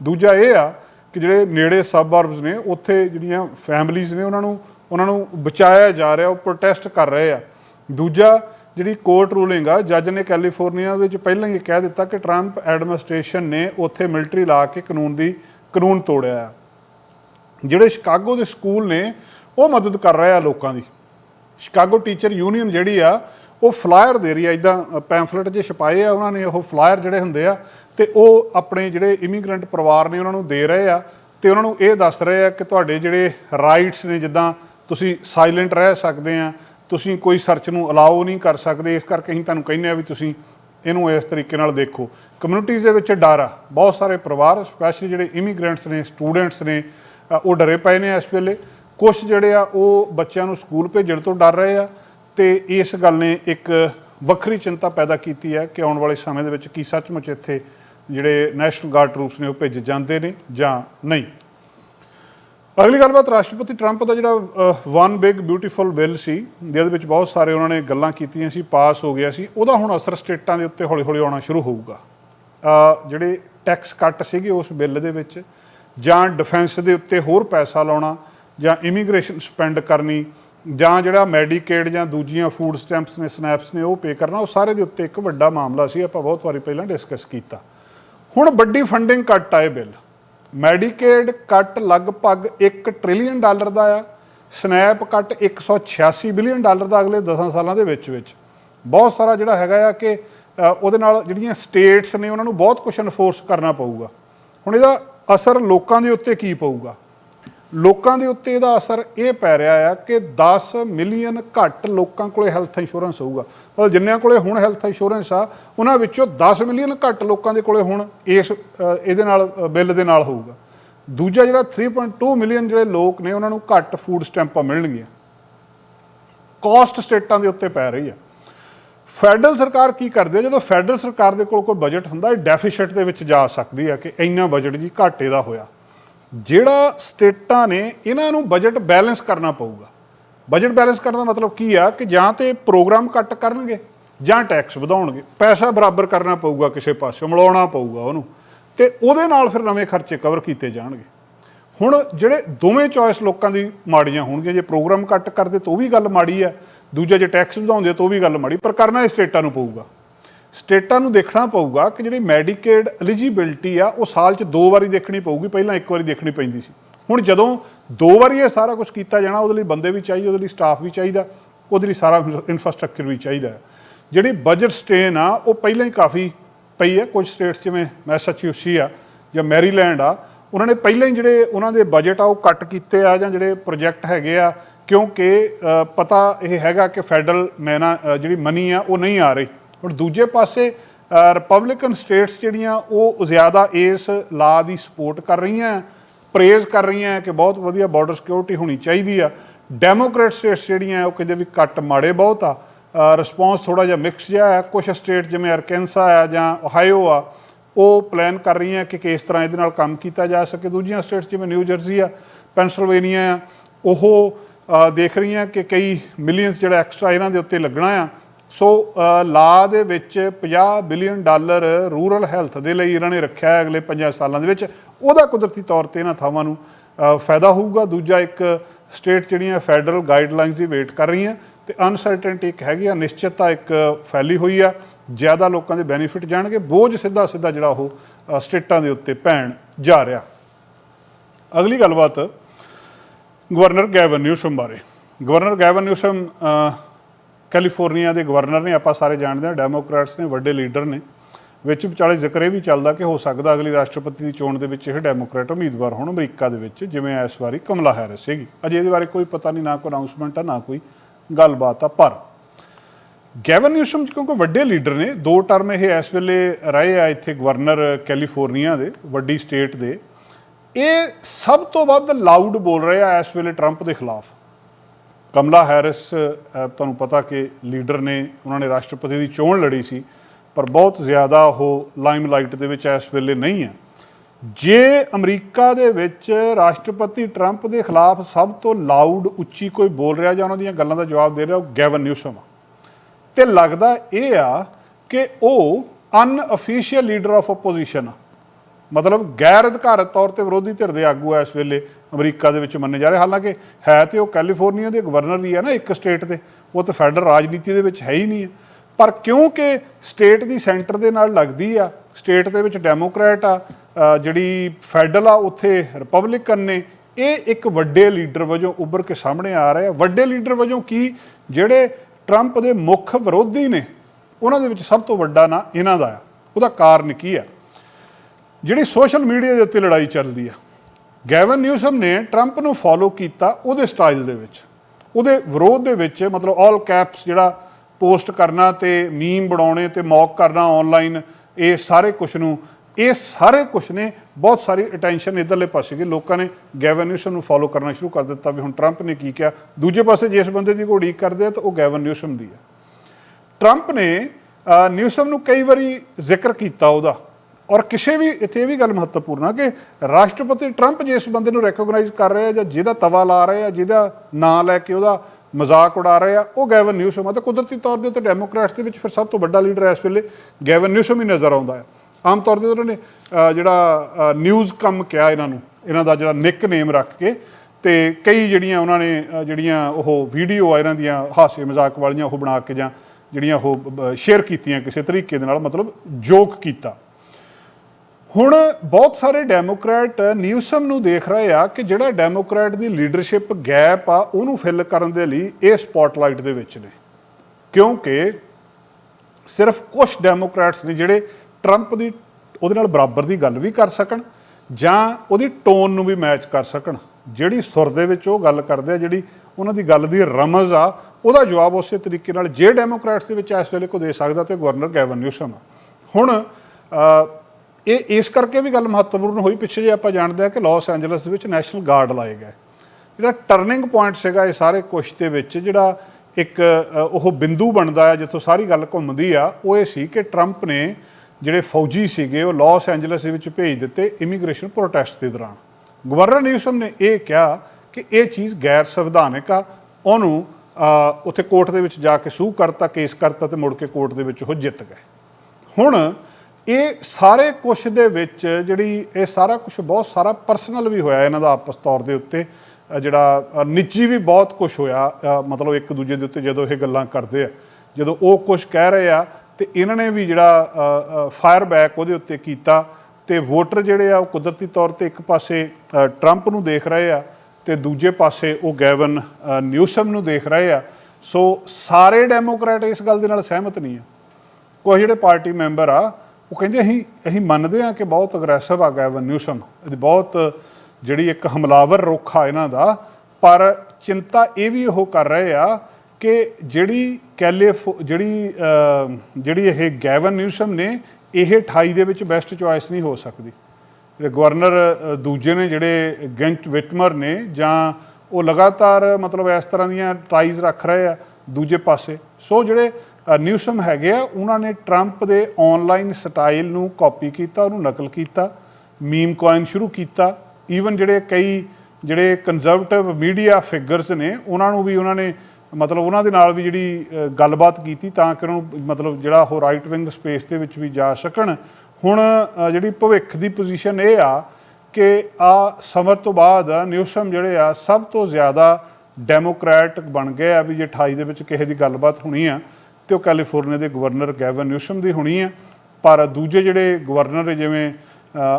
ਦੂਜਾ ਇਹ ਆ ਕਿ ਜਿਹੜੇ ਨੇੜੇ ਸਬਅਰਬਸ ਨੇ, ਉੱਥੇ ਜਿਹੜੀਆਂ ਫੈਮਿਲੀਆਂ ਨੇ ਉਹਨਾਂ ਨੂੰ ਉਹਨਾਂ ਨੂੰ ਬਚਾਇਆ ਜਾ ਰਿਹਾ, ਉਹ ਪ੍ਰੋਟੈਸਟ ਕਰ ਰਹੇ ਆ। ਦੂਜਾ ਜਿਹੜੀ ਕੋਰਟ ਰੂਲਿੰਗ ਆ, ਜੱਜ ਨੇ ਕੈਲੀਫੋਰਨੀਆ ਵਿੱਚ ਪਹਿਲਾਂ ਹੀ ਕਹਿ ਦਿੱਤਾ ਕਿ ਟਰੰਪ ਐਡਮਿਨਿਸਟ੍ਰੇਸ਼ਨ ਨੇ ਉੱਥੇ ਮਿਲਟਰੀ ਲਾ ਕੇ ਕਾਨੂੰਨ ਦੀ, ਕਾਨੂੰਨ ਤੋੜਿਆ ਆ। ਜਿਹੜੇ ਸ਼ਿਕਾਗੋ ਦੇ ਸਕੂਲ ਨੇ, ਉਹ ਮਦਦ ਕਰ ਰਹੇ ਆ ਲੋਕਾਂ ਦੀ। ਸ਼ਿਕਾਗੋ ਟੀਚਰ ਯੂਨੀਅਨ ਜਿਹੜੀ ਆ, ਉਹ ਫਲਾਇਰ ਦੇ ਰਹੀ ਆ। ਇਦਾਂ ਪੈਂਫਲੇਟ ਜੇ ਛਪਾਏ ਆ, ਉਹਨਾਂ ਨੇ ਉਹ ਫਲਾਇਰ ਜਿਹੜੇ ਹੁੰਦੇ ਆ, ਤੇ ਉਹ ਆਪਣੇ ਜਿਹੜੇ ਇਮੀਗ੍ਰੈਂਟ ਪਰਿਵਾਰ ਨੇ, ਉਹਨਾਂ ਨੂੰ ਦੇ ਰਹੇ ਆ। ਤੇ ਉਹਨਾਂ ਨੂੰ ਇਹ ਦੱਸ ਰਹੇ ਆ ਕਿ ਤੁਹਾਡੇ ਜਿਹੜੇ ਰਾਈਟਸ ਨੇ, ਜਿੱਦਾਂ ਤੁਸੀਂ ਸਾਇਲੈਂਟ ਰਹਿ ਸਕਦੇ ਆ, ਤੁਸੀਂ ਕੋਈ ਸਰਚ ਨੂੰ ਅਲਾਉ ਨਹੀਂ ਕਰ ਸਕਦੇ, ਇਸ ਕਰਕੇ ਅਸੀਂ ਤੁਹਾਨੂੰ ਕਹਿੰਦੇ ਆ ਵੀ ਤੁਸੀਂ ਇਹਨੂੰ ਇਸ ਤਰੀਕੇ ਨਾਲ ਦੇਖੋ। ਕਮਿਊਨਿਟੀਜ਼ ਦੇ ਵਿੱਚ ਡਰ ਆ। ਬਹੁਤ ਸਾਰੇ ਪਰਿਵਾਰ ਸਪੈਸ਼ਲੀ ਜਿਹੜੇ ਇਮੀਗ੍ਰੈਂਟਸ ਨੇ ਸਟੂਡੈਂਟਸ ਨੇ ਉਹ ਡਰੇ ਪਏ ਨੇ ਇਸ ਵੇਲੇ। ਕੁਝ ਜਿਹੜੇ ਆ, ਉਹ ਬੱਚਿਆਂ ਨੂੰ ਸਕੂਲ ਭੇਜਣ ਤੋਂ ਡਰ ਰਹੇ ਆ ਤੇ ਇਸ ਗੱਲ ਨੇ ਇੱਕ ਵੱਖਰੀ ਚਿੰਤਾ ਪੈਦਾ ਕੀਤੀ ਹੈ ਕਿ ਆਉਣ ਵਾਲੇ ਸਮੇਂ ਦੇ ਵਿੱਚ ਕੀ ਸੱਚਮੁੱਚ ਇੱਥੇ ਜਿਹੜੇ ਨੈਸ਼ਨਲ ਗਾਰਡ ਟਰੂਪਸ ਨੇ ਉਹ ਭੇਜੇ ਜਾਂਦੇ ਨੇ ਜਾਂ ਨਹੀਂ। ਅਗਲੀ ਗੱਲਬਾਤ, ਰਾਸ਼ਟਰਪਤੀ ਟਰੰਪ ਦਾ ਜਿਹੜਾ ਵਨ ਬਿਗ ਬਿਊਟੀਫੁਲ ਬਿੱਲ ਸੀ, ਜਿਹਦੇ ਵਿੱਚ ਬਹੁਤ ਸਾਰੇ ਉਹਨਾਂ ਨੇ ਗੱਲਾਂ ਕੀਤੀਆਂ ਸੀ, ਪਾਸ ਹੋ ਗਿਆ ਸੀ, ਉਹਦਾ ਹੁਣ ਅਸਰ ਸਟੇਟਾਂ ਦੇ ਉੱਤੇ ਹੌਲੀ-ਹੌਲੀ ਆਉਣਾ ਸ਼ੁਰੂ ਹੋਊਗਾ। ਜਿਹੜੇ ਟੈਕਸ ਕੱਟ ਸੀਗੇ ਉਸ ਬਿੱਲ ਦੇ ਵਿੱਚ ਜਾਂ ਡਿਫੈਂਸ ਦੇ ਉੱਤੇ ਹੋਰ ਪੈਸਾ ਲਾਉਣਾ, ਜਾਂ ਇਮੀਗ੍ਰੇਸ਼ਨ ਸਪੈਂਡ ਕਰਨੀ, ਜਾਂ ਜਿਹੜਾ ਮੈਡੀਕੇਡ ਜਾਂ ਦੂਜੀਆਂ ਫੂਡ ਸਟੈਂਪਸ ਨੇ, ਸਨੈਪਸ ਨੇ, ਉਹ ਪੇ ਕਰਨਾ, ਉਹ ਸਾਰੇ ਦੇ ਉੱਤੇ ਇੱਕ ਵੱਡਾ ਮਾਮਲਾ ਸੀ, ਆਪਾਂ ਬਹੁਤ ਵਾਰੀ ਪਹਿਲਾਂ ਡਿਸਕਸ ਕੀਤਾ। ਹੁਣ ਵੱਡੀ ਫੰਡਿੰਗ ਕੱਟ ਆਏ ਬਿੱਲ। ਮੈਡੀਕੇਡ ਕੱਟ ਲਗਭਗ 1 ਟ੍ਰਿਲੀਅਨ ਡਾਲਰ ਦਾ ਆ, ਸਨੈਪ ਕੱਟ 186 ਬਿਲੀਅਨ ਡਾਲਰ ਦਾ ਅਗਲੇ 10 ਸਾਲਾਂ ਦੇ ਵਿੱਚ ਵਿੱਚ। ਬਹੁਤ ਸਾਰਾ ਜਿਹੜਾ ਹੈਗਾ ਆ ਕਿ ਉਹਦੇ ਨਾਲ ਜਿਹੜੀਆਂ ਸਟੇਟਸ ਨੇ, ਉਹਨਾਂ ਨੂੰ ਬਹੁਤ ਕੁਝ ਇਨਫੋਰਸ ਕਰਨਾ ਪਊਗਾ। ਹੁਣ ਇਹਦਾ ਅਸਰ ਲੋਕਾਂ ਦੇ ਉੱਤੇ ਕੀ ਪਊਗਾ? ਲੋਕਾਂ ਦੇ ਉੱਤੇ ਇਹਦਾ ਅਸਰ ਇਹ ਪੈ ਰਿਹਾ ਆ ਕਿ 10 ਮਿਲੀਅਨ ਘੱਟ ਲੋਕਾਂ ਕੋਲੇ ਹੈਲਥ ਇੰਸ਼ੋਰੈਂਸ ਹੋਊਗਾ। ਮਤਲਬ ਜਿੰਨਿਆਂ ਕੋਲੇ ਹੁਣ ਹੈਲਥ ਇੰਸ਼ੋਰੈਂਸ ਆ, ਉਹਨਾਂ ਵਿੱਚੋਂ 10 ਮਿਲੀਅਨ ਘੱਟ ਲੋਕਾਂ ਦੇ ਕੋਲੇ ਹੁਣ ਇਸ ਇਹਦੇ ਨਾਲ ਬਿੱਲ ਦੇ ਨਾਲ ਹੋਊਗਾ। ਦੂਜਾ ਜਿਹੜਾ 3.2 ਮਿਲੀਅਨ ਜਿਹੜੇ ਲੋਕ ਨੇ, ਉਹਨਾਂ ਨੂੰ ਘੱਟ ਫੂਡ ਸਟੈਂਪਾਂ ਮਿਲਣਗੀਆਂ। ਕਾਸਟ ਸਟੇਟਾਂ ਦੇ ਉੱਤੇ ਪੈ ਰਹੀ ਆ। ਫੈਡਰਲ ਸਰਕਾਰ ਕੀ ਕਰਦੀ ਹੈ? ਜਦੋਂ ਫੈਡਰਲ ਸਰਕਾਰ ਦੇ ਕੋਲ ਕੋਈ ਬਜਟ ਹੁੰਦਾ ਇਹ ਡੈਫੀਸਿਟ ਦੇ ਵਿੱਚ ਜਾ ਸਕਦੀ ਹੈ ਕਿ ਇੰਨਾ ਬਜਟ ਜੀ ਘਾਟੇ ਦਾ ਹੋਇਆ। ਜਿਹੜਾ ਸਟੇਟਾਂ ਨੇ, ਇਹਨਾਂ ਨੂੰ ਬਜਟ ਬੈਲੈਂਸ ਕਰਨਾ ਪਊਗਾ। ਬਜਟ ਬੈਲੈਂਸ ਕਰਨ ਦਾ ਮਤਲਬ ਕੀ ਆ ਕਿ ਜਾਂ ਤੇ ਪ੍ਰੋਗਰਾਮ ਕੱਟ ਕਰਨਗੇ ਜਾਂ ਟੈਕਸ ਵਧਾਉਣਗੇ। ਪੈਸਾ ਬਰਾਬਰ ਕਰਨਾ ਪਊਗਾ ਕਿਸੇ ਪਾਸੇ ਮਿਲਾਉਣਾ ਪਊਗਾ ਉਹਨੂੰ। ਤੇ ਉਹਦੇ ਨਾਲ ਫਿਰ ਨਵੇਂ ਖਰਚੇ ਕਵਰ ਕੀਤੇ ਜਾਣਗੇ। ਹੁਣ ਜਿਹੜੇ ਦੋਵੇਂ ਚੋਇਸ ਲੋਕਾਂ ਦੀ ਮਾੜੀਆਂ ਹੋਣਗੀਆਂ, ਜੇ ਪ੍ਰੋਗਰਾਮ ਕੱਟ ਕਰਦੇ ਤਾਂ ਉਹ ਵੀ ਗੱਲ ਮਾੜੀ ਆ ਦੂਜਾ ਜੇ ਟੈਕਸ ਵਧਾਉਂਦੇ ਤਾਂ ਉਹ ਵੀ ਗੱਲ ਮਾੜੀ, ਪਰ ਕਰਨਾ ਇਹ ਸਟੇਟਾਂ ਨੂੰ ਪਊਗਾ। ਸਟੇਟਾਂ ਨੂੰ ਦੇਖਣਾ ਪਊਗਾ ਕਿ ਜਿਹੜੀ ਮੈਡੀਕੇਡ ਐਲੀਜੀਬਿਲਟੀ ਆ, ਉਹ ਸਾਲ 'ਚ ਦੋ ਵਾਰੀ ਦੇਖਣੀ ਪਊਗੀ, ਪਹਿਲਾਂ ਇੱਕ ਵਾਰੀ ਦੇਖਣੀ ਪੈਂਦੀ ਸੀ। ਹੁਣ ਜਦੋਂ ਦੋ ਵਾਰੀ ਇਹ ਸਾਰਾ ਕੁਝ ਕੀਤਾ ਜਾਣਾ, ਉਹਦੇ ਲਈ ਬੰਦੇ ਵੀ ਚਾਹੀਦੇ, ਉਹਦੇ ਲਈ ਸਟਾਫ ਵੀ ਚਾਹੀਦਾ, ਉਹਦੇ ਲਈ ਸਾਰਾ ਇਨਫਰਾਸਟ੍ਰਕਚਰ ਵੀ ਚਾਹੀਦਾ ਹੈ। ਜਿਹੜੀ ਬਜਟ ਸਟੇਨ ਆ, ਉਹ ਪਹਿਲਾਂ ਹੀ ਕਾਫੀ ਪਈ ਹੈ। ਕੁਝ ਸਟੇਟਸ ਜਿਵੇਂ ਮੈਸਾਚਿਊਸੀ ਆ ਜਾਂ ਮੈਰੀਲੈਂਡ ਆ, ਉਹਨਾਂ ਨੇ ਪਹਿਲਾਂ ਹੀ ਜਿਹੜੇ ਉਹਨਾਂ ਦੇ ਬਜਟ ਆ, ਉਹ ਕੱਟ ਕੀਤੇ ਆ ਜਾਂ ਜਿਹੜੇ ਪ੍ਰੋਜੈਕਟ ਹੈਗੇ ਆ ਕਿਉਂਕਿ ਪਤਾ ਇਹ ਹੈਗਾ ਕਿ ਫੈਡਰਲ ਮੈਨਾ ਜਿਹੜੀ ਮਨੀ ਆ, ਉਹ ਨਹੀਂ ਆ ਰਹੀ। ਹੁਣ ਦੂਜੇ ਪਾਸੇ ਰਿਪਬਲਿਕਨ ਸਟੇਟਸ ਜਿਹੜੀਆਂ, ਉਹ ਜ਼ਿਆਦਾ ਇਸ ਲਾ ਦੀ ਸਪੋਰਟ ਕਰ ਰਹੀਆਂ ਪ੍ਰੇਜ਼ ਕਰ ਰਹੀਆਂ ਕਿ ਬਹੁਤ ਵਧੀਆ ਬਾਰਡਰ ਸਿਕਿਉਰਿਟੀ ਹੋਣੀ ਚਾਹੀਦੀ ਆ। ਡੈਮੋਕ੍ਰੈਟ ਸਟੇਟਸ ਜਿਹੜੀਆਂ ਉਹ ਕਹਿੰਦੇ ਵੀ ਕੱਟ ਮਾੜੇ ਬਹੁਤ ਆ। ਰਿਸਪੌਂਸ ਥੋੜਾ ਜਿਹਾ ਮਿਕਸ ਜਿਹਾ ਹੈ ਕੁਝ ਸਟੇਟ ਜਿਵੇਂ ਅਰਕੈਂਸਾ ਆ ਜਾਂ ਓਹਾਇਓ ਆ, ਉਹ ਪਲਾਨ ਕਰ ਰਹੀਆਂ ਕਿ ਕਿਸ ਤਰ੍ਹਾਂ ਇਹਦੇ ਨਾਲ ਕੰਮ ਕੀਤਾ ਜਾ ਸਕੇ। ਦੂਜੀਆਂ ਸਟੇਟਸ ਜਿਵੇਂ ਨਿਊ ਜਰਸੀ ਆ ਪੈਨਸਿਲਵੇਨੀਆ ਆ, ਉਹ ਦੇਖ ਰਹੀਆਂ ਕਿ ਕਈ ਮਿਲੀਅਨਸ ਜਿਹੜਾ ਐਕਸਟਰਾ ਇਹਨਾਂ ਦੇ ਉੱਤੇ ਲੱਗਣਾ ਆ। ਸੋ ਲਾ ਦੇ ਵਿੱਚ 50 ਬਿਲੀਅਨ ਡਾਲਰ ਰੂਰਲ ਹੈਲਥ ਦੇ ਲਈ ਇਹਨਾਂ ਨੇ ਰੱਖਿਆ ਹੈ ਅਗਲੇ 5 ਸਾਲਾਂ ਦੇ ਵਿੱਚ। ਉਹਦਾ ਕੁਦਰਤੀ ਤੌਰ ਤੇ ਇਹਨਾਂ ਥਾਵਾਂ ਨੂੰ ਫਾਇਦਾ ਹੋਊਗਾ। ਦੂਜਾ ਇੱਕ ਸਟੇਟ ਜਿਹੜੀਆਂ ਫੈਡਰਲ ਗਾਈਡਲਾਈਨਸ ਦੀ ਵੇਟ ਕਰ ਰਹੀਆਂ। ਤੇ ਅਨਸਰਟਨਟੀ ਇੱਕ ਹੈਗੀ ਆ, ਨਿਸ਼ਚਿਤਤਾ ਇੱਕ ਫੈਲੀ ਹੋਈ ਆ। ਜ਼ਿਆਦਾ ਲੋਕਾਂ ਦੇ ਬੈਨੀਫਿਟ ਜਾਣਗੇ। ਬੋਝ ਸਿੱਧਾ ਸਿੱਧਾ ਜਿਹੜਾ ਉਹ ਸਟੇਟਾਂ ਦੇ ਉੱਤੇ ਪੈਣ ਜਾ ਰਿਹਾ। ਅਗਲੀ ਗੱਲਬਾਤ ਗਵਰਨਰ ਗੈਵਨ ਨਿਊਸਮ ਬਾਰੇ। ਗਵਰਨਰ ਗੈਵਨ ਨਿਊਸਮ ਕੈਲੀਫੋਰਨੀਆ ਦੇ ਗਵਰਨਰ ਨੇ, ਆਪਾਂ ਸਾਰੇ ਜਾਣਦੇ ਹਾਂ, ਡੈਮੋਕ੍ਰੈਟਸ ਨੇ, ਵੱਡੇ ਲੀਡਰ ਨੇ, ਵਿੱਚ ਵਿਚਾਲੇ ਜ਼ਿਕਰ ਇਹ ਵੀ ਚੱਲਦਾ ਕਿ ਹੋ ਸਕਦਾ ਅਗਲੀ ਰਾਸ਼ਟਰਪਤੀ ਦੀ ਚੋਣ ਦੇ ਵਿੱਚ ਇਹ ਡੈਮੋਕ੍ਰੈਟ ਉਮੀਦਵਾਰ ਹੋਣ ਅਮਰੀਕਾ ਦੇ ਵਿੱਚ, ਜਿਵੇਂ ਇਸ ਵਾਰੀ ਕਮਲਾ ਹੈਰਿਸ ਸੀਗੀ ਅਜੇ ਇਹਦੇ ਬਾਰੇ ਕੋਈ ਪਤਾ ਨਹੀਂ, ਨਾ ਕੋਈ ਅਨਾਉਂਸਮੈਂਟ ਆ, ਨਾ ਕੋਈ ਗੱਲਬਾਤ ਆ, ਪਰ ਗੈਵਨ ਨਿਊਸਮ, ਕਿਉਂਕਿ ਵੱਡੇ ਲੀਡਰ ਨੇ, ਦੋ ਟਰਮ ਇਹ ਇਸ ਵੇਲੇ ਰਹੇ ਆ ਇੱਥੇ ਗਵਰਨਰ ਕੈਲੀਫੋਰਨੀਆ ਦੇ, ਵੱਡੀ ਸਟੇਟ ਦੇ ਇਹ ਸਭ ਤੋਂ ਵੱਧ ਲਾਊਡ ਬੋਲ ਰਹੇ ਆ ਇਸ ਵੇਲੇ ਟਰੰਪ ਦੇ ਖਿਲਾਫ। ਕਮਲਾ ਹੈਰਿਸ ਤੁਹਾਨੂੰ ਪਤਾ ਕਿ ਲੀਡਰ ਨੇ, ਉਹਨਾਂ ਨੇ ਰਾਸ਼ਟਰਪਤੀ ਦੀ ਚੋਣ ਲੜੀ ਸੀ, ਪਰ ਬਹੁਤ ਜ਼ਿਆਦਾ ਉਹ ਲਾਈਮਲਾਈਟ ਦੇ ਵਿੱਚ ਇਸ ਵੇਲੇ ਨਹੀਂ ਹੈ। ਜੇ ਅਮਰੀਕਾ ਦੇ ਵਿੱਚ ਰਾਸ਼ਟਰਪਤੀ ਟਰੰਪ ਦੇ ਖਿਲਾਫ ਸਭ ਤੋਂ ਲਾਊਡ ਉੱਚੀ ਕੋਈ ਬੋਲ ਰਿਹਾ ਜਾਂ ਉਹਨਾਂ ਦੀਆਂ ਗੱਲਾਂ ਦਾ ਜਵਾਬ ਦੇ ਰਿਹਾ ਉਹ ਗੈਵਨ ਨਿਊਸਮ ਆ। ਤੇ ਲੱਗਦਾ ਇਹ ਆ ਕਿ ਉਹ ਅਨਅਫੀਸ਼ੀਅਲ ਲੀਡਰ ਆਫ ਆਪੋਜੀਸ਼ਨ ਆ। ਮਤਲਬ ਗੈਰ ਅਧਿਕਾਰਤ ਤੌਰ ਤੇ ਵਿਰੋਧੀ ਧਿਰ ਦੇ ਆਗੂ ਆ ਇਸ ਵੇਲੇ ਅਮਰੀਕਾ ਦੇ ਵਿੱਚ ਮੰਨੇ ਜਾ ਰਹੇ। ਹਾਲਾਂਕਿ ਹੈ ਤੇ ਉਹ ਕੈਲੀਫੋਰਨੀਆ ਦੇ ਗਵਰਨਰ ਵੀ ਹੈ ਨਾ ਇੱਕ ਸਟੇਟ ਦੇ, ਉਹ ਤਾਂ ਫੈਡਰਲ ਰਾਜਨੀਤੀ ਦੇ ਵਿੱਚ ਹੈ ਹੀ ਨਹੀਂ ਹੈ ਪਰ ਕਿਉਂਕਿ ਸਟੇਟ ਦੀ ਸੈਂਟਰ ਦੇ ਨਾਲ ਲੱਗਦੀ ਆ, ਸਟੇਟ ਦੇ ਵਿੱਚ ਡੈਮੋਕ੍ਰੈਟ ਆ ਜਿਹੜੀ ਫੈਡਰਲ ਆ, ਉੱਥੇ ਰਿਪਬਲਿਕਨ ਨੇ, ਇਹ ਇੱਕ ਵੱਡੇ ਲੀਡਰ ਵਜੋਂ ਉੱਭਰ ਕੇ ਸਾਹਮਣੇ ਆ ਰਹੇ। ਆ ਵੱਡੇ ਲੀਡਰ ਵਜੋਂ ਕੀ? ਜਿਹੜੇ ਟਰੰਪ ਦੇ ਮੁੱਖ ਵਿਰੋਧੀ ਨੇ, ਉਹਨਾਂ ਦੇ ਵਿੱਚ ਸਭ ਤੋਂ ਵੱਡਾ ਨਾਂ ਇਹਨਾਂ ਦਾ ਆ। ਉਹਦਾ ਕਾਰਨ ਕੀ ਆ? ਜਿਹੜੀ ਸੋਸ਼ਲ ਮੀਡੀਆ ਦੇ ਉੱਤੇ ਲੜਾਈ ਚੱਲਦੀ ਆ। ਗੈਵਨ ਨਿਊਸਮ ਨੇ ਟਰੰਪ ਨੂੰ ਫੋਲੋ ਕੀਤਾ ਉਹਦੇ ਸਟਾਈਲ ਦੇ ਵਿੱਚ। ਉਹਦੇ ਵਿਰੋਧ ਦੇ ਵਿੱਚ, ਮਤਲਬ ਆਲ ਕੈਪਸ ਜਿਹੜਾ ਪੋਸਟ ਕਰਨਾ ਤੇ ਮੀਮ ਬਣਾਉਣੇ ਤੇ ਮੌਕ ਕਰਨਾ ਆਨਲਾਈਨ ਇਹ ਸਾਰੇ ਕੁਝ ਨੂੰ, ਇਹ ਸਾਰੇ ਕੁਝ ਨੇ ਬਹੁਤ ਸਾਰੀ ਅਟੈਂਸ਼ਨ ਇਧਰਲੇ ਪਾਸੇ ਗਈ। ਲੋਕਾਂ ਨੇ ਗੈਵਨ ਨਿਊਸਮ ਨੂੰ ਫੋਲੋ ਕਰਨਾ ਸ਼ੁਰੂ ਕਰ ਦਿੱਤਾ ਵੀ ਹੁਣ ਟਰੰਪ ਨੇ ਕੀ ਕਿਹਾ। ਦੂਜੇ ਪਾਸੇ ਜਿਸ ਬੰਦੇ ਦੀ ਘੋੜੀ ਕਰਦੇ ਆ ਤਾਂ ਉਹ ਗੈਵਨ ਨਿਊਸਮ ਦੀ ਆ। ਟਰੰਪ ਨੇ ਨਿਊਸਮ ਨੂੰ ਕਈ ਵਾਰੀ ਜ਼ਿਕਰ ਕੀਤਾ ਉਹਦਾ। ਔਰ ਕਿਸੇ ਵੀ ਇੱਥੇ ਇਹ ਵੀ ਗੱਲ ਮਹੱਤਵਪੂਰਨ ਆ ਕਿ ਰਾਸ਼ਟਰਪਤੀ ਟਰੰਪ ਜਿਸ ਬੰਦੇ ਨੂੰ ਰੈਕੋਗਨਾਈਜ਼ ਕਰ ਰਿਹਾ ਜਾਂ ਜਿਹਦਾ ਤਵਾ ਲਾ ਰਹੇ ਆ, ਜਿਹਦਾ ਨਾਂ ਲੈ ਕੇ ਉਹਦਾ ਮਜ਼ਾਕ ਉਡਾ ਰਹੇ ਆ, ਉਹ ਗੈਵਨ ਨਿਊਸਮ ਆ। ਤੇ ਕੁਦਰਤੀ ਤੌਰ ਦੇ ਉੱਤੇ ਡੈਮੋਕ੍ਰੈਟਸ ਦੇ ਵਿੱਚ ਫਿਰ ਸਭ ਤੋਂ ਵੱਡਾ ਲੀਡਰ ਇਸ ਵੇਲੇ ਗੈਵਨ ਨਿਊਸਮ ਹੀ ਨਜ਼ਰ ਆਉਂਦਾ ਹੈ। ਆਮ ਤੌਰ ਤੇ ਉਹਨਾਂ ਨੇ ਜਿਹੜਾ ਨਿਊਜ਼ ਕੰਮ ਕਿਹਾ ਇਹਨਾਂ ਨੂੰ, ਇਹਨਾਂ ਦਾ ਜਿਹੜਾ ਨਿਕ ਨੇਮ ਰੱਖ ਕੇ। ਤੇ ਕਈ ਜਿਹੜੀਆਂ ਉਹਨਾਂ ਨੇ ਜਿਹੜੀਆਂ ਉਹ ਵੀਡੀਓ ਆ ਇਹਨਾਂ ਦੀਆਂ, ਹਾਸੇ ਮਜ਼ਾਕ ਵਾਲੀਆਂ ਉਹ ਬਣਾ ਕੇ ਜਾਂ ਜਿਹੜੀਆਂ ਉਹ ਸ਼ੇਅਰ ਕੀਤੀਆਂ ਕਿਸੇ ਤਰੀਕੇ ਦੇ ਨਾਲ, ਮਤਲਬ ਜੋਕ ਕੀਤਾ। ਹੁਣ ਬਹੁਤ ਸਾਰੇ ਡੈਮੋਕ੍ਰੈਟ ਨਿਊਸਮ ਨੂੰ ਦੇਖ ਰਹੇ ਆ ਕਿ ਜਿਹੜਾ ਡੈਮੋਕ੍ਰੈਟ ਦੀ ਲੀਡਰਸ਼ਿਪ ਗੈਪ ਆ, ਉਹਨੂੰ ਫਿਲ ਕਰਨ ਦੇ ਲਈ ਇਹ ਸਪੌਟਲਾਈਟ ਦੇ ਵਿੱਚ ਨੇ। ਕਿਉਂਕਿ ਸਿਰਫ ਕੁਝ ਡੈਮੋਕ੍ਰੈਟਸ ਨੇ ਜਿਹੜੇ ਟਰੰਪ ਦੀ, ਉਹਦੇ ਨਾਲ ਬਰਾਬਰ ਦੀ ਗੱਲ ਵੀ ਕਰ ਸਕਣ ਜਾਂ ਉਹਦੀ ਟੋਨ ਨੂੰ ਵੀ ਮੈਚ ਕਰ ਸਕਣ। ਜਿਹੜੀ ਸੁਰ ਦੇ ਵਿੱਚ ਉਹ ਗੱਲ ਕਰਦੇ ਆ, ਜਿਹੜੀ ਉਹਨਾਂ ਦੀ ਗੱਲ ਦੀ ਰਮਜ਼ ਆ, ਉਹਦਾ ਜਵਾਬ ਉਸੇ ਤਰੀਕੇ ਨਾਲ ਜੇ ਡੈਮੋਕ੍ਰੈਟਸ ਦੇ ਵਿੱਚ ਇਸ ਵੇਲੇ ਕੋ ਦੇ ਸਕਦਾ ਤੇ ਗਵਰਨਰ ਗੈਵਨ ਨਿਊਸਮ ਆ। ਹੁਣ ਇਹ ਇਸ ਕਰਕੇ ਵੀ ਗੱਲ ਮਹੱਤਵਪੂਰਨ ਹੋਈ ਪਿੱਛੇ ਜੇ ਆਪਾਂ ਜਾਣਦੇ ਆ ਕਿ ਲਾਸ ਐਂਜਲਸ ਦੇ ਵਿੱਚ ਨੈਸ਼ਨਲ ਗਾਰਡ ਲਾਏ ਗਏ। ਜਿਹੜਾ ਟਰਨਿੰਗ ਪੁਆਇੰਟ ਸੀਗਾ ਇਹ ਸਾਰੇ ਕੁਛ ਦੇ ਵਿੱਚ, ਜਿਹੜਾ ਇੱਕ ਉਹ ਬਿੰਦੂ ਬਣਦਾ ਹੈ ਜਿੱਥੋਂ ਸਾਰੀ ਗੱਲ ਘੁੰਮਦੀ ਆ, ਉਹ ਇਹ ਸੀ ਕਿ ਟਰੰਪ ਨੇ ਜਿਹੜੇ ਫੌਜੀ ਸੀਗੇ ਉਹ ਲਾਸ ਐਂਜਲਸ ਦੇ ਵਿੱਚ ਭੇਜ ਦਿੱਤੇ ਇਮੀਗ੍ਰੇਸ਼ਨ ਪ੍ਰੋਟੈਸਟ ਦੇ ਦੌਰਾਨ। ਗਵਰਨਰ ਨਿਊਸਮ ਨੇ ਇਹ ਕਿਹਾ ਕਿ ਇਹ ਚੀਜ਼ ਗੈਰ ਸੰਵਿਧਾਨਕ ਆ, ਉਹਨੂੰ ਉੱਥੇ ਕੋਰਟ ਦੇ ਵਿੱਚ ਜਾ ਕੇ ਸੂਹ ਕਰਤਾ, ਕੇਸ ਕਰਤਾ ਤੇ ਮੁੜ ਕੇ ਕੋਰਟ ਦੇ ਵਿੱਚ ਉਹ ਜਿੱਤ ਗਏ। ਹੁਣ ਇਹ ਸਾਰੇ ਕੁਝ ਦੇ ਵਿੱਚ ਜਿਹੜੀ ਇਹ ਸਾਰਾ ਕੁਝ ਬਹੁਤ ਸਾਰਾ ਪਰਸਨਲ ਵੀ ਹੋਇਆ ਇਹਨਾਂ ਦਾ ਆਪਸ ਤੌਰ ਦੇ ਉੱਤੇ। ਜਿਹੜਾ ਨਿੱਜੀ ਵੀ ਬਹੁਤ ਕੁਝ ਹੋਇਆ ਮਤਲਬ ਇੱਕ ਦੂਜੇ ਦੇ ਉੱਤੇ ਜਦੋਂ ਇਹ ਗੱਲਾਂ ਕਰਦੇ ਆ। ਜਦੋਂ ਉਹ ਕੁਝ ਕਹਿ ਰਹੇ ਆ ਤੇ ਇਹਨਾਂ ਨੇ ਵੀ ਜਿਹੜਾ ਫਾਇਰ ਬੈਕ ਉਹਦੇ ਉੱਤੇ ਕੀਤਾ ਤੇ ਵੋਟਰ ਜਿਹੜੇ ਆ ਉਹ ਕੁਦਰਤੀ ਤੌਰ ਤੇ ਇੱਕ ਪਾਸੇ ਟਰੰਪ ਨੂੰ ਦੇਖ ਰਹੇ ਆ ਤੇ ਦੂਜੇ ਪਾਸੇ ਉਹ ਗੈਵਨ ਨਿਊਸਮ ਨੂੰ ਦੇਖ ਰਹੇ ਆ। ਸੋ ਸਾਰੇ ਡੈਮੋਕ੍ਰੈਟ ਇਸ ਗੱਲ ਦੇ ਨਾਲ ਸਹਿਮਤ ਨਹੀਂ ਆ। ਕੁਝ ਜਿਹੜੇ ਪਾਰਟੀ ਮੈਂਬਰ ਆ ਉਹ ਕਹਿੰਦੇ ਅਸੀਂ ਅਸੀਂ ਮੰਨਦੇ ਆ ਕਿ ਬਹੁਤ ਅਗਰੈਸਿਵ ਆ ਗੈਵਨ ਨਿਊਸਮ। ਬਹੁਤ, ਜਿਹੜੀ ਇੱਕ ਹਮਲਾਵਰ ਰੁੱਖ ਆ ਇਹਨਾਂ ਦਾ, ਪਰ ਚਿੰਤਾ ਇਹ ਵੀ ਉਹ ਕਰ ਰਹੇ ਆ ਕਿ ਜਿਹੜੀ ਕੈਲੀਫ, ਜਿਹੜੀ ਜਿਹੜੀ ਇਹ ਗੈਵਨ ਨਿਊਸਮ ਨੇ, ਇਹ 28 ਦੇ ਵਿੱਚ ਬੈਸਟ ਚੁਆਇਸ ਨਹੀਂ ਹੋ ਸਕਦੀ। ਗਵਰਨਰ ਦੂਜੇ ਨੇ ਜਿਹੜੇ ਗੈਂਟ ਵਿਟਮਰ ਨੇ, ਜਾਂ ਉਹ ਲਗਾਤਾਰ ਮਤਲਬ ਇਸ ਤਰ੍ਹਾਂ ਦੀਆਂ ਟਰਾਈਜ਼ ਰੱਖ ਰਹੇ ਆ ਦੂਜੇ ਪਾਸੇ। ਸੋ ਜਿਹੜੇ ਨਿਊਸਮ ਹੈਗੇ ਆ। ਉਹਨਾਂ ਨੇ ਟਰੰਪ ਦੇ ਆਨਲਾਈਨ ਸਟਾਈਲ ਨੂੰ ਕਾਪੀ ਕੀਤਾ, ਉਹਨੂੰ ਨਕਲ ਕੀਤਾ ਮੀਮ ਕੋਇਨ ਸ਼ੁਰੂ ਕੀਤਾ। ਈਵਨ ਜਿਹੜੇ ਕਈ, ਜਿਹੜੇ ਕੰਜ਼ਰਵੇਟਿਵ ਮੀਡੀਆ ਫਿਗਰਸ ਨੇ, ਉਹਨਾਂ ਨੂੰ ਵੀ ਉਹਨਾਂ ਨੇ ਮਤਲਬ ਉਹਨਾਂ ਦੇ ਨਾਲ ਵੀ ਜਿਹੜੀ ਗੱਲਬਾਤ ਕੀਤੀ ਤਾਂ ਕਿ ਉਹਨਾਂ ਨੂੰ ਮਤਲਬ ਜਿਹੜਾ ਉਹ ਰਾਈਟ ਵਿੰਗ ਸਪੇਸ ਦੇ ਵਿੱਚ ਵੀ ਜਾ ਸਕਣ। ਹੁਣ ਜਿਹੜੀ ਭਵਿੱਖ ਦੀ ਪੋਜੀਸ਼ਨ ਇਹ ਆ ਕਿ ਆ ਸਮਰ ਤੋਂ ਬਾਅਦ ਨਿਊਸਮ ਜਿਹੜੇ ਆ, ਸਭ ਤੋਂ ਜ਼ਿਆਦਾ ਡੈਮੋਕ੍ਰੈਟ ਬਣ ਗਏ ਆ ਵੀ ਜੇ 28 ਦੇ ਵਿੱਚ ਕਿਸੇ ਦੀ ਗੱਲਬਾਤ ਹੋਣੀ ਆ। ਤੇ ਉਹ ਕੈਲੀਫੋਰਨੀਆ ਦੇ ਗਵਰਨਰ ਗੈਵਨ ਨਿਊਸਮ ਦੀ ਹੋਣੀ ਆ। ਪਰ ਦੂਜੇ ਜਿਹੜੇ ਗਵਰਨਰ ਨੇ ਜਿਵੇਂ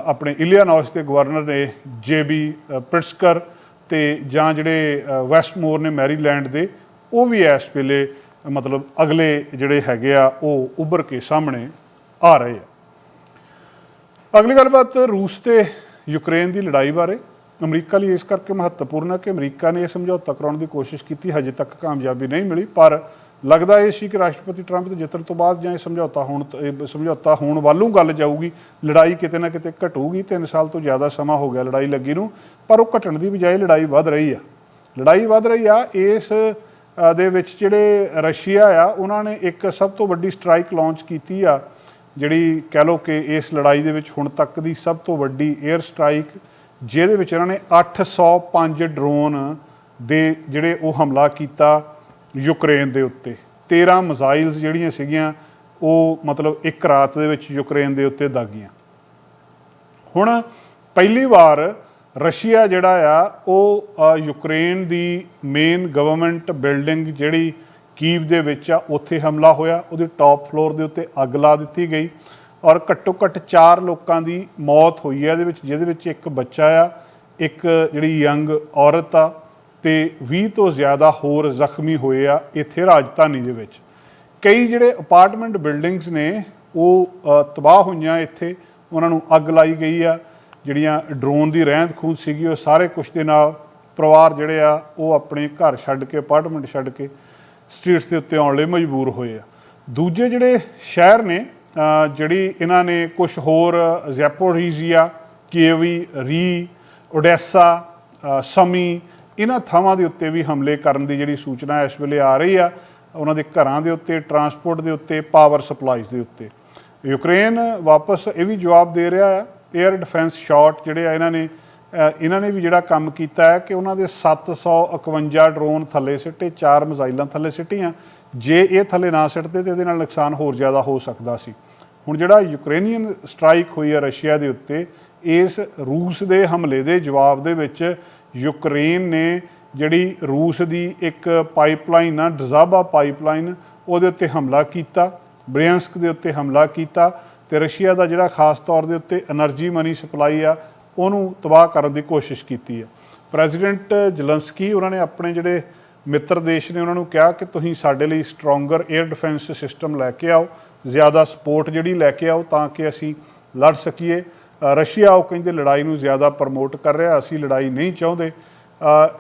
ਆਪਣੇ ਇਲੀਆਨੋਸ ਦੇ ਗਵਰਨਰ ਨੇ ਜੇਬੀ ਪ੍ਰਿਟਸਕਰ ਤੇ ਜਾਂ ਜਿਹੜੇ ਅ, ਵੈਸਟਮੋਰ ਨੇ ਮੈਰੀਲੈਂਡ ਦੇ ਉਹ ਵੀ ਇਸ ਵੇਲੇ ਮਤਲਬ ਅਗਲੇ ਜਿਹੜੇ ਹੈਗੇ ਆ ਉਹ ਉੱਭਰ ਕੇ ਸਾਹਮਣੇ ਆ ਰਹੇ ਆ। ਅਗਲੀ ਗੱਲਬਾਤ ਰੂਸ ਤੇ ਯੂਕਰੇਨ ਦੀ ਲੜਾਈ ਬਾਰੇ। ਅਮਰੀਕਾ ਲਈ ਇਸ ਕਰਕੇ ਮਹੱਤਵਪੂਰਨ ਹੈ ਕਿ ਅਮਰੀਕਾ ਨੇ ਇਹ ਸਮਝੌਤਾ ਕਰਾਉਣ ਦੀ ਕੋਸ਼ਿਸ਼ ਕੀਤੀ ਹਜੇ ਤੱਕ ਕਾਮਯਾਬੀ ਨਹੀਂ ਮਿਲੀ ਪਰ ਲੱਗਦਾ ਇਹ ਸੀ ਕਿ ਰਾਸ਼ਟਰਪਤੀ ਟਰੰਪ ਦੇ ਜਿੱਤਣ ਤੋਂ ਬਾਅਦ ਜਾਂ ਇਹ ਸਮਝੌਤਾ ਹੋਣ ਤੋਂ- ਸਮਝੌਤਾ ਹੋਣ ਵੱਲੋਂ ਗੱਲ ਜਾਊਗੀ, ਲੜਾਈ ਕਿਤੇ ਨਾ ਕਿਤੇ ਘਟੂਗੀ 3 ਸਾਲ ਤੋਂ ਜ਼ਿਆਦਾ ਸਮਾਂ ਹੋ ਗਿਆ ਲੜਾਈ ਲੱਗੀ ਨੂੰ, ਪਰ ਉਹ ਘਟਣ ਦੀ ਬਜਾਏ ਲੜਾਈ ਵੱਧ ਰਹੀ ਆ। ਲੜਾਈ ਵੱਧ ਰਹੀ ਆ, ਇਸ ਦੇ ਵਿੱਚ ਜਿਹੜੇ ਰਸ਼ੀਆ ਆ, ਉਹਨਾਂ ਨੇ ਇੱਕ ਸਭ ਤੋਂ ਵੱਡੀ ਸਟ੍ਰਾਈਕ ਲਾਂਚ ਕੀਤੀ ਆ, ਜਿਹੜੀ ਕਹਿ ਲਓ ਕਿ ਇਸ ਲੜਾਈ ਦੇ ਵਿੱਚ ਹੁਣ ਤੱਕ ਦੀ ਸਭ ਤੋਂ ਵੱਡੀ 에ਅਰ ਸਟ੍ਰਾਈਕ, ਜਿਹਦੇ ਵਿੱਚ ਇਹਨਾਂ ਨੇ 805 ਡਰੋਨ ਦੇ ਜਿਹੜੇ ਉਹ ਹਮਲਾ ਕੀਤਾ। ਯੂਕਰੇਨ ਦੇ ਉੱਤੇ। 13 ਮਿਜ਼ਾਈਲਸ ਜਿਹੜੀਆਂ ਸੀਗੀਆਂ, ਉਹ ਮਤਲਬ ਇੱਕ ਰਾਤ ਦੇ ਵਿੱਚ ਯੂਕਰੇਨ ਦੇ ਉੱਤੇ ਦਾਗੀਆਂ ਹੁਣ ਪਹਿਲੀ ਵਾਰ ਰਸ਼ੀਆ ਜਿਹੜਾ ਆ, ਉਹ ਯੂਕਰੇਨ ਦੀ ਮੇਨ ਗਵਰਨਮੈਂਟ ਬਿਲਡਿੰਗ ਜਿਹੜੀ ਕੀਵ ਦੇ ਵਿੱਚ ਆ, ਉੱਥੇ ਹਮਲਾ ਹੋਇਆ। ਉਹਦੇ ਟਾਪ ਫਲੋਰ ਦੇ ਉੱਤੇ ਅੱਗ ਲਾ ਦਿੱਤੀ ਗਈ ਔਰ ਘੱਟੋ ਘੱਟ 4 ਲੋਕਾਂ ਦੀ ਮੌਤ ਹੋਈ ਹੈ। ਇਹਦੇ ਵਿੱਚ, ਜਿਹਦੇ ਵਿੱਚ ਇੱਕ ਬੱਚਾ ਆ, ਇੱਕ ਜਿਹੜੀ ਯੰਗ ਔਰਤ ਆ ਤੇ 20 ਤੋਂ ਜ਼ਿਆਦਾ ਹੋਰ ਜ਼ਖਮੀ ਹੋਏ ਆ ਇੱਥੇ ਰਾਜਧਾਨੀ ਦੇ ਵਿੱਚ। ਕਈ ਜਿਹੜੇ ਅਪਾਰਟਮੈਂਟ ਬਿਲਡਿੰਗਸ ਨੇ, ਉਹ ਤਬਾਹ ਹੋਈਆਂ ਇੱਥੇ। ਉਹਨਾਂ ਨੂੰ ਅੱਗ ਲਾਈ ਗਈ ਆ। ਜਿਹੜੀਆਂ ਡਰੋਨ ਦੀ ਰਹਿੰਦ ਖੂੰਦ ਸੀਗੀ, ਉਹ ਸਾਰੇ ਕੁਛ ਦੇ ਨਾਲ ਪਰਿਵਾਰ ਜਿਹੜੇ ਆ, ਉਹ ਆਪਣੇ ਘਰ ਛੱਡ ਕੇ ਅਪਾਰਟਮੈਂਟ ਛੱਡ ਕੇ ਸਟਰੀਟਸ ਦੇ ਉੱਤੇ ਆਉਣ ਲਈ ਮਜਬੂਰ ਹੋਏ ਆ। ਦੂਜੇ ਜਿਹੜੇ ਸ਼ਹਿਰ ਨੇ ਜਿਹੜੀ ਇਹਨਾਂ ਨੇ ਕੁਝ ਹੋਰ ਜ਼ੈਪੋਰੀਜ਼ੀਆ ਕੀਵੀ ਰੀ ਓਡੈਸਾ ਸਮੀ ਇਹਨਾਂ ਥਾਵਾਂ ਦੇ ਉੱਤੇ ਵੀ ਹਮਲੇ ਕਰਨ ਦੀ ਜਿਹੜੀ ਸੂਚਨਾ ਇਸ ਵੇਲੇ ਆ ਰਹੀ ਆ, ਉਹਨਾਂ ਦੇ ਘਰਾਂ ਦੇ ਉੱਤੇ ਟਰਾਂਸਪੋਰਟ ਦੇ ਉੱਤੇ ਪਾਵਰ ਸਪਲਾਈਜ਼ ਦੇ ਉੱਤੇ। ਯੂਕਰੇਨ ਵਾਪਸ ਇਹ ਵੀ ਜਵਾਬ ਦੇ ਰਿਹਾ ਹੈ 에ਅਰ ਡਿਫੈਂਸ ਸ਼ਾਟ ਜਿਹੜੇ ਆ ਇਹਨਾਂ ਨੇ ਇਹਨਾਂ ਨੇ ਵੀ ਜਿਹੜਾ ਕੰਮ ਕੀਤਾ ਹੈ ਕਿ ਉਹਨਾਂ ਦੇ 751 ਡਰੋਨ ਥੱਲੇ ਸਿੱਟੇ, ਚਾਰ ਮਿਜ਼ਾਈਲਾਂ ਥੱਲੇ ਸਿੱਟੀਆਂ। ਜੇ ਇਹ ਥੱਲੇ ਨਾ ਸਿੱਟਦੇ ਤੇ ਇਹਦੇ ਨਾਲ ਨੁਕਸਾਨ ਹੋਰ ਜ਼ਿਆਦਾ ਹੋ ਸਕਦਾ ਸੀ। ਹੁਣ ਜਿਹੜਾ ਯੂਕਰੇਨੀਅਨ ਸਟ੍ਰਾਈਕ ਹੋਈ ਹੈ ਰਸ਼ੀਆ ਦੇ ਉੱਤੇ, ਇਸ ਰੂਸ ਦੇ ਹਮਲੇ ਦੇ ਜਵਾਬ ਦੇ ਵਿੱਚ ਯੂਕਰੇਨ ਨੇ ਜਿਹੜੀ ਰੂਸ ਦੀ ਇੱਕ ਪਾਈਪਲਾਈਨ ਆ, ਡਜ਼ਾਬਾ ਪਾਈਪਲਾਈਨ, ਉਹਦੇ ਉੱਤੇ ਹਮਲਾ ਕੀਤਾ ਬ੍ਰਿਆਂਸਕ ਦੇ ਉੱਤੇ ਹਮਲਾ ਕੀਤਾ ਤੇ ਰਸ਼ੀਆ ਦਾ ਜਿਹੜਾ ਖਾਸ ਤੌਰ ਦੇ ਉੱਤੇ એનર્ਜੀ ਮਨੀ ਸਪਲਾਈ ਆ, ਉਹਨੂੰ ਤਬਾਹ ਕਰਨ ਦੀ ਕੋਸ਼ਿਸ਼ ਕੀਤੀ ਆ। ਪ੍ਰੈਜ਼ੀਡੈਂਟ ਜ਼ਲੰਸਕੀ ਉਹਨਾਂ ਨੇ ਆਪਣੇ ਜਿਹੜੇ ਮਿੱਤਰ ਦੇਸ਼ ਨੇ ਉਹਨਾਂ ਨੂੰ ਕਿਹਾ ਕਿ ਤੁਸੀਂ ਸਾਡੇ ਲਈ ਸਟਰੋਂਗਰ 에ਅਰ ਡਿਫੈਂਸ ਸਿਸਟਮ ਲੈ ਕੇ ਆਓ, ਜ਼ਿਆਦਾ ਸਪੋਰਟ ਜਿਹੜੀ ਲੈ ਕੇ ਆਓ ਤਾਂ ਕਿ ਅਸੀਂ ਲੜ ਸਕੀਏ। ਰਸ਼ੀਆ ਉਹ ਕਹਿੰਦੇ ਲੜਾਈ ਨੂੰ ਜ਼ਿਆਦਾ ਪ੍ਰਮੋਟ ਕਰ ਰਿਹਾ, ਅਸੀਂ ਲੜਾਈ ਨਹੀਂ ਚਾਹੁੰਦੇ।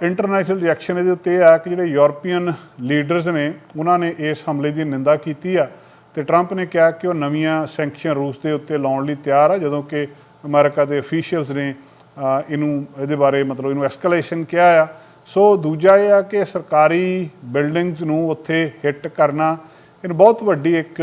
ਇੰਟਰਨੈਸ਼ਨਲ ਰਿਐਕਸ਼ਨ ਇਹਦੇ ਉੱਤੇ ਇਹ ਆ ਕਿ ਜਿਹੜੇ ਯੂਰਪੀਅਨ ਲੀਡਰਸ ਨੇ, ਉਹਨਾਂ ਨੇ ਇਸ ਹਮਲੇ ਦੀ ਨਿੰਦਾ ਕੀਤੀ ਆ ਤੇ ਟਰੰਪ ਨੇ ਕਿਹਾ ਕਿ ਉਹ ਨਵੀਆਂ ਸੈਂਕਸ਼ਨ ਰੂਸ ਦੇ ਉੱਤੇ ਲਾਉਣ ਲਈ ਤਿਆਰ ਆ, ਜਦੋਂ ਕਿ ਅਮਰੀਕਾ ਦੇ ਅਫੀਸ਼ੀਅਲਸ ਨੇ ਇਹਨੂੰ, ਇਹਦੇ ਬਾਰੇ ਮਤਲਬ ਇਹਨੂੰ ਐਸਕੇਲੇਸ਼ਨ ਕਿਹਾ ਆ। ਸੋ ਦੂਜਾ ਇਹ ਆ ਕਿ ਸਰਕਾਰੀ ਬਿਲਡਿੰਗਸ ਨੂੰ ਉੱਥੇ ਹਿੱਟ ਕਰਨਾ, ਇਹਨੂੰ ਬਹੁਤ ਵੱਡੀ ਇੱਕ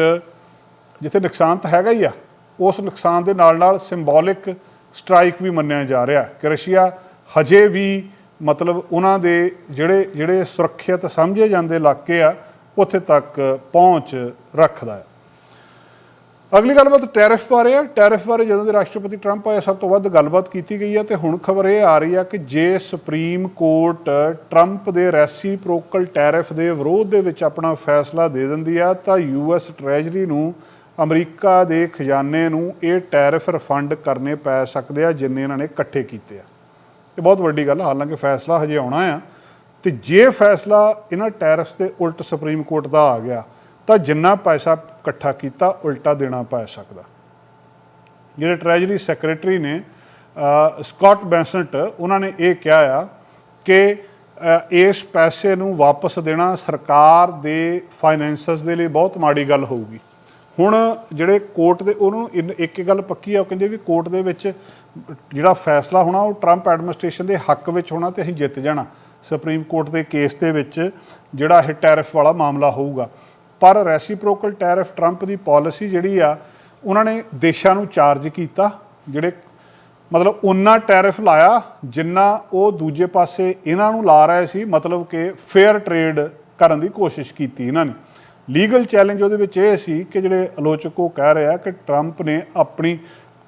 ਜਿੱਥੇ ਨੁਕਸਾਨ ਤਾਂ ਹੈਗਾ ਹੀ ਆ ਉਸ ਨੁਕਸਾਨ ਦੇ ਨਾਲ ਨਾਲ ਸਿੰਬੋਲਿਕ ਸਟ੍ਰਾਈਕ ਵੀ ਮੰਨਿਆ ਜਾ ਰਿਹਾ ਕਿ ਰਸ਼ੀਆ ਹਜੇ ਵੀ ਮਤਲਬ ਉਹਨਾਂ ਦੇ ਜਿਹੜੇ ਜਿਹੜੇ ਸੁਰੱਖਿਅਤ ਸਮਝੇ ਜਾਂਦੇ ਇਲਾਕੇ ਆ, ਉੱਥੇ ਤੱਕ ਪਹੁੰਚ ਰੱਖਦਾ ਹੈ। ਅਗਲੀ ਗੱਲਬਾਤ ਟੈਰਿਫ ਬਾਰੇ ਹੈ। ਟੈਰਿਫ ਬਾਰੇ ਜਦੋਂ ਦੇ ਰਾਸ਼ਟਰਪਤੀ ਟਰੰਪ ਆਏ, ਸਭ ਤੋਂ ਵੱਧ ਗੱਲਬਾਤ ਕੀਤੀ ਗਈ ਹੈ ਤੇ ਹੁਣ ਖਬਰ ਇਹ ਆ ਰਹੀ ਹੈ ਕਿ ਜੇ ਸੁਪਰੀਮ ਕੋਰਟ ਟਰੰਪ ਦੇ ਰੈਸੀਪ੍ਰੋਕਲ ਟੈਰਿਫ ਦੇ ਵਿਰੋਧ ਦੇ ਵਿੱਚ ਆਪਣਾ ਫੈਸਲਾ ਦੇ ਦਿੰਦੀ ਆ, ਤਾਂ ਯੂਐਸ ਟ੍ਰੈਜਰੀ ਨੂੰ ਅਮਰੀਕਾ ਦੇ ਖਜ਼ਾਨੇ ਨੂੰ ਇਹ ਟੈਰਿਫ ਰਿਫੰਡ ਕਰਨੇ ਪੈ ਸਕਦੇ ਆ ਜਿੰਨੇ ਇਹਨਾਂ ਨੇ ਇਕੱਠੇ ਕੀਤੇ ਆ। ਇਹ ਬਹੁਤ ਵੱਡੀ ਗੱਲ ਆ ਹਾਲਾਂਕਿ ਫੈਸਲਾ ਹਜੇ ਆਉਣਾ ਆ। ਤੇ ਜੇ ਫੈਸਲਾ ਇਹਨਾਂ ਟੈਰਿਫਸ ਦੇ ਉਲਟ ਸੁਪਰੀਮ ਕੋਰਟ ਦਾ ਆ ਗਿਆ ਤਾਂ ਜਿੰਨਾ ਪੈਸਾ ਇਕੱਠਾ ਕੀਤਾ ਉਲਟਾ ਦੇਣਾ ਪੈ ਸਕਦਾ। ਜਿਹੜੇ ਟ੍ਰੈਜਰੀ ਸੈਕਟਰੀ ਨੇ ਅ, ਸਕਾਟ ਬੈਂਸੈਂਟ ਉਹਨਾਂ ਨੇ ਇਹ ਕਿਹਾ ਆ ਕਿ ਇਸ ਪੈਸੇ ਨੂੰ ਵਾਪਸ ਦੇਣਾ ਸਰਕਾਰ ਦੇ ਫਾਈਨੈਂਸਸ ਦੇ ਲਈ ਬਹੁਤ ਮਾੜੀ ਗੱਲ ਹੋਊਗੀ। ਹੁਣ ਜਿਹੜੇ ਕੋਰਟ ਦੇ, ਉਹਨੂੰ ਇਨ- ਇੱਕ ਹੀ ਗੱਲ ਪੱਕੀ ਆ, ਉਹ ਕਹਿੰਦੇ ਵੀ ਕੋਰਟ ਦੇ ਵਿੱਚ ਜਿਹੜਾ ਫੈਸਲਾ ਹੋਣਾ, ਉਹ ਟਰੰਪ ਐਡਮਿਨਿਸਟ੍ਰੇਸ਼ਨ ਦੇ ਹੱਕ ਵਿੱਚ ਹੋਣਾ ਤੇ ਅਸੀਂ ਜਿੱਤ ਜਾਣਾ। ਸੁਪਰੀਮ ਕੋਰਟ ਦੇ ਕੇਸ ਦੇ ਵਿੱਚ ਜਿਹੜਾ ਇਹ ਟੈਰਿਫ ਵਾਲਾ ਮਾਮਲਾ ਹੋਊਗਾ। ਪਰ ਰੈਸੀਪ੍ਰੋਕਲ ਟੈਰਿਫ ਟਰੰਪ ਦੀ ਪਾਲਿਸੀ ਜਿਹੜੀ ਆ, ਉਹਨਾਂ ਨੇ ਦੇਸ਼ਾਂ ਨੂੰ ਚਾਰਜ ਕੀਤਾ, ਜਿਹੜੇ ਮਤਲਬ ਉਹਨਾਂ ਟੈਰਿਫ ਲਾਇਆ, ਜਿੰਨਾ ਉਹ ਦੂਜੇ ਪਾਸੇ ਇਹਨਾਂ ਨੂੰ ਲਾ ਰਹੇ ਸੀ, ਮਤਲਬ ਕਿ ਫੇਅਰ ਟ੍ਰੇਡ ਕਰਨ ਦੀ ਕੋਸ਼ਿਸ਼ ਕੀਤੀ ਇਹਨਾਂ ਨੇ। ਲੀਗਲ ਚੈਲੰਜ ਉਹਦੇ ਵਿੱਚ ਇਹ ਸੀ ਕਿ ਜਿਹੜੇ ਆਲੋਚਕ ਉਹ ਕਹਿ ਰਹੇ ਆ ਕਿ ਟਰੰਪ ਨੇ ਆਪਣੀ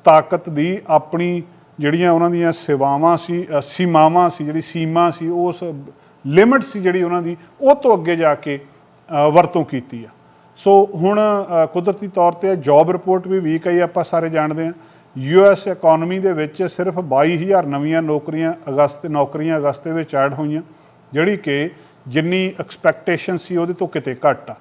ਤਾਕਤ ਦੀ, ਆਪਣੀ ਜਿਹੜੀਆਂ ਉਹਨਾਂ ਦੀਆਂ ਸੇਵਾਵਾਂ ਸੀ ਸੀਮਾਵਾਂ ਸੀ, ਜਿਹੜੀ ਸੀਮਾ ਸੀ, ਉਸ ਲਿਮਿਟ ਸੀ ਜਿਹੜੀ ਉਹਨਾਂ ਦੀ, ਉਹ ਤੋਂ ਅੱਗੇ ਜਾ ਕੇ ਵਰਤੋਂ ਕੀਤੀ ਆ। ਸੋ ਹੁਣ ਕੁਦਰਤੀ ਤੌਰ ਤੇ ਜੌਬ ਰਿਪੋਰਟ ਵੀ ਵੀਕ ਆਈ, ਆਪਾਂ ਸਾਰੇ ਜਾਣਦੇ ਹਾਂ ਯੂਐਸ ਇਕਨੋਮੀ ਦੇ ਵਿੱਚ ਸਿਰਫ 22000 ਨਵੀਆਂ ਨੌਕਰੀਆਂ ਅਗਸਤ ਨੌਕਰੀਆਂ ਅਗਸਤ ਦੇ ਵਿੱਚ ਐਡ ਹੋਈਆਂ, ਜਿਹੜੀ ਕਿ ਜਿੰਨੀ ਐਕਸਪੈਕਟੇਸ਼ਨ ਸੀ ਉਹਦੇ ਤੋਂ ਕਿਤੇ ਘੱਟ ਆ।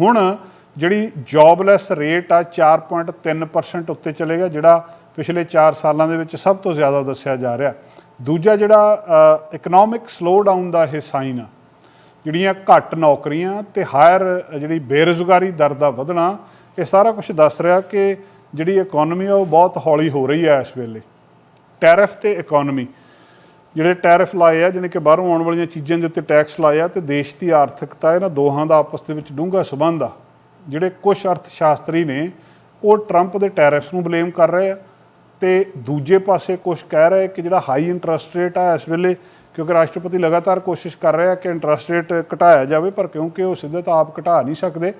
ਹੁਣ ਜਿਹੜੀ ਜੌਬਲੈਸ ਰੇਟ ਆ 4.3% ਉੱਤੇ ਚਲੇਗਾ ਜਿਹੜਾ ਪਿਛਲੇ 4 ਸਾਲਾਂ ਦੇ ਵਿੱਚ ਸਭ ਤੋਂ ਜ਼ਿਆਦਾ ਦੱਸਿਆ ਜਾ ਰਿਹਾ। ਦੂਜਾ ਜਿਹੜਾ ਇਕਨੋਮਿਕ ਸਲੋ ਡਾਊਨ ਦਾ ਇਹ ਸਾਈਨ ਆ, ਜਿਹੜੀਆਂ ਘੱਟ ਨੌਕਰੀਆਂ ਤੇ ਹਾਇਰ ਜਿਹੜੀ ਬੇਰੁਜ਼ਗਾਰੀ ਦਰ ਦਾ ਵਧਣਾ, ਇਹ ਸਾਰਾ ਕੁਝ ਦੱਸ ਰਿਹਾ ਕਿ ਜਿਹੜੀ ਇਕਨੋਮੀ ਆ ਉਹ ਬਹੁਤ ਹੌਲੀ ਹੋ ਰਹੀ ਹੈ ਇਸ ਵੇਲੇ। ਟੈਰਿਫ ਤੇ ਇਕਨੋਮੀ ਜਿਹੜੇ ਟੈਰਿਫ ਲਾਏ ਆ, ਜਾਣੀ ਕਿ ਬਾਹਰੋਂ ਆਉਣ ਵਾਲੀਆਂ ਚੀਜ਼ਾਂ ਦੇ ਉੱਤੇ ਟੈਕਸ ਲਾਏ ਆ, ਤੇ ਦੇਸ਼ ਦੀ ਆਰਥਿਕਤਾ ਇਹਨਾਂ ਦੋਹਾਂ ਦਾ ਆਪਸ ਦੇ ਵਿੱਚ ਡੂੰਘਾ ਸੰਬੰਧ ਆ। ਜਿਹੜੇ ਕੁਝ ਅਰਥ ਸ਼ਾਸਤਰੀ ਨੇ, ਉਹ ਟਰੰਪ ਦੇ ਟੈਰਿਫਸ ਨੂੰ ਬਲੇਮ ਕਰ ਰਹੇ ਆ। ਤੇ ਦੂਜੇ ਪਾਸੇ ਕੁਝ ਕਹਿ ਰਹੇ ਕਿ ਜਿਹੜਾ ਹਾਈ ਇੰਟਰਸਟ ਰੇਟ ਆ, ਇਸ ਵੇਲੇ ਕਿਉਂਕਿ ਰਾਸ਼ਟਰਪਤੀ ਲਗਾਤਾਰ ਕੋਸ਼ਿਸ਼ ਕਰ ਰਿਹਾ ਕਿ ਇੰਟਰਸਟ ਰੇਟ ਘਟਾਇਆ ਜਾਵੇ, ਪਰ ਕਿਉਂਕਿ ਉਹ ਸਿੱਧੇ ਤਾਂ ਆਪ ਘਟਾ ਨਹੀਂ ਸਕਦੇ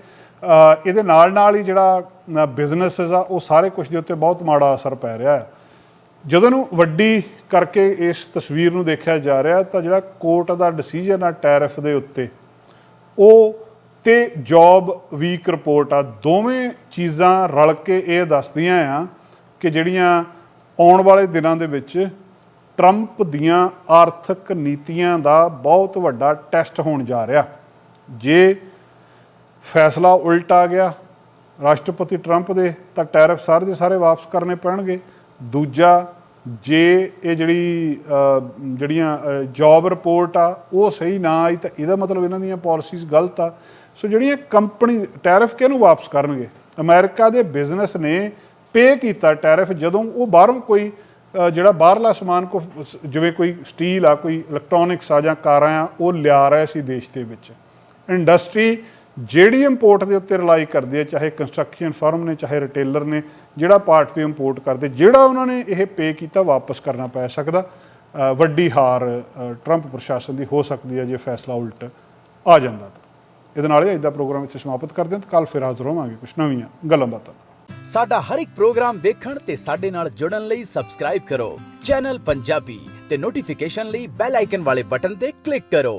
ਇਹਦੇ ਨਾਲ ਨਾਲ ਹੀ ਜਿਹੜਾ ਬਿਜ਼ਨੈਸਸ ਆ, ਉਹ ਸਾਰੇ ਕੁਝ ਦੇ ਉੱਤੇ ਬਹੁਤ ਮਾੜਾ ਅਸਰ ਪੈ ਰਿਹਾ ਹੈ। ਜਦੋਂ ਨੂੰ ਵੱਡੀ ਕਰਕੇ ਇਸ ਤਸਵੀਰ ਨੂੰ ਦੇਖਿਆ ਜਾ ਰਿਹਾ, ਤਾਂ ਜਿਹੜਾ ਕੋਰਟ ਦਾ ਡਿਸੀਜਨ ਆ ਟੈਰਿਫ ਦੇ ਉੱਤੇ, ਉਹ ਤੇ ਜੌਬ ਵੀਕ ਰਿਪੋਰਟ ਆ, ਦੋਵੇਂ ਚੀਜ਼ਾਂ ਰਲ ਕੇ ਇਹ ਦੱਸਦੀਆਂ ਆ ਕਿ ਜਿਹੜੀਆਂ ਆਉਣ ਵਾਲੇ ਦਿਨਾਂ ਦੇ ਵਿੱਚ ਟਰੰਪ ਦੀਆਂ ਆਰਥਿਕ ਨੀਤੀਆਂ ਦਾ ਬਹੁਤ ਵੱਡਾ ਟੈਸਟ ਹੋਣ ਜਾ ਰਿਹਾ। ਜੇ ਫੈਸਲਾ ਉਲਟ ਆ ਗਿਆ ਰਾਸ਼ਟਰਪਤੀ ਟਰੰਪ ਦੇ, ਤਾਂ ਟੈਰਿਫ ਸਾਰੇ ਦੇ ਸਾਰੇ ਵਾਪਸ ਕਰਨੇ ਪੈਣਗੇ। ਦੂਜਾ, ਜੇ ਇਹ ਜਿਹੜੀ ਜਿਹੜੀਆਂ ਜੌਬ ਰਿਪੋਰਟ ਆ, ਉਹ ਸਹੀ ਨਾ ਆਈ ਤਾਂ ਇਹਦਾ ਮਤਲਬ ਇਹਨਾਂ ਦੀਆਂ ਪਾਲਿਸੀਜ਼ ਗਲਤ ਆ। ਸੋ ਜਿਹੜੀਆਂ ਕੰਪਨੀ ਟੈਰਿਫ ਕਿਹਨੂੰ ਵਾਪਸ ਕਰਨਗੇ? ਅਮਰੀਕਾ ਦੇ ਬਿਜ਼ਨਸ ਨੇ ਪੇ ਕੀਤਾ ਟੈਰਿਫ ਜਦੋਂ ਉਹ ਬਾਹਰੋਂ ਕੋਈ ਜਿਹੜਾ ਬਾਹਰਲਾ ਸਮਾਨ ਕੋ, ਜਿਵੇਂ ਕੋਈ ਸਟੀਲ ਆ, ਕੋਈ ਇਲੈਕਟ੍ਰੋਨਿਕਸ ਆ ਜਾਂ ਕਾਰਾਂ ਆ, ਉਹ ਲਿਆ ਰਿਹਾ ਸੀ ਦੇਸ਼ ਦੇ ਵਿੱਚ। ਇੰਡਸਟਰੀ ਜਿਹੜੀ ਇੰਪੋਰਟ ਦੇ ਉੱਤੇ ਰਿਲਾਈ ਕਰਦੇ ਆ, ਚਾਹੇ ਕੰਸਟਰਕਸ਼ਨ ਫਰਮ ਨੇ, ਚਾਹੇ ਰਿਟੇਲਰ ਨੇ, ਜਿਹੜਾ ਪਾਰਟ ਵੀ ਇੰਪੋਰਟ ਕਰਦੇ, ਜਿਹੜਾ ਉਹਨਾਂ ਨੇ ਇਹ ਪੇ ਕੀਤਾ ਵਾਪਸ ਕਰਨਾ ਪੈ ਸਕਦਾ। ਵੱਡੀ ਹਾਰ ਟਰੰਪ ਪ੍ਰਸ਼ਾਸਨ ਦੀ ਹੋ ਸਕਦੀ ਹੈ ਜੇ ਫੈਸਲਾ ਉਲਟ ਆ ਜਾਂਦਾ ਤਾਂ। ਇਹਦੇ ਨਾਲ ਹੀ ਅੱਜ ਦਾ ਪ੍ਰੋਗਰਾਮ ਇੱਥੇ ਸਮਾਪਤ ਕਰਦੇ ਹਾਂ ਤੇ ਕੱਲ ਫਿਰ ਹਾਜ਼ਰ ਹੋਵਾਂਗੇ ਕੁਝ ਨਵੀਆਂ ਗੱਲਾਂ ਬਾਤਾਂ ਸਾਡਾ ਹਰ ਇੱਕ ਪ੍ਰੋਗਰਾਮ ਦੇਖਣ ਤੇ ਸਾਡੇ ਨਾਲ ਜੁੜਨ ਲਈ ਸਬਸਕ੍ਰਾਈਬ ਕਰੋ। ਚੈਨਲ ਪੰਜਾਬੀ ਤੇ ਨੋਟੀਫਿਕੇਸ਼ਨ ਲਈ ਬੈਲ ਆਈਕਨ ਵਾਲੇ ਬਟਨ ਤੇ ਕਲਿੱਕ ਕਰੋ।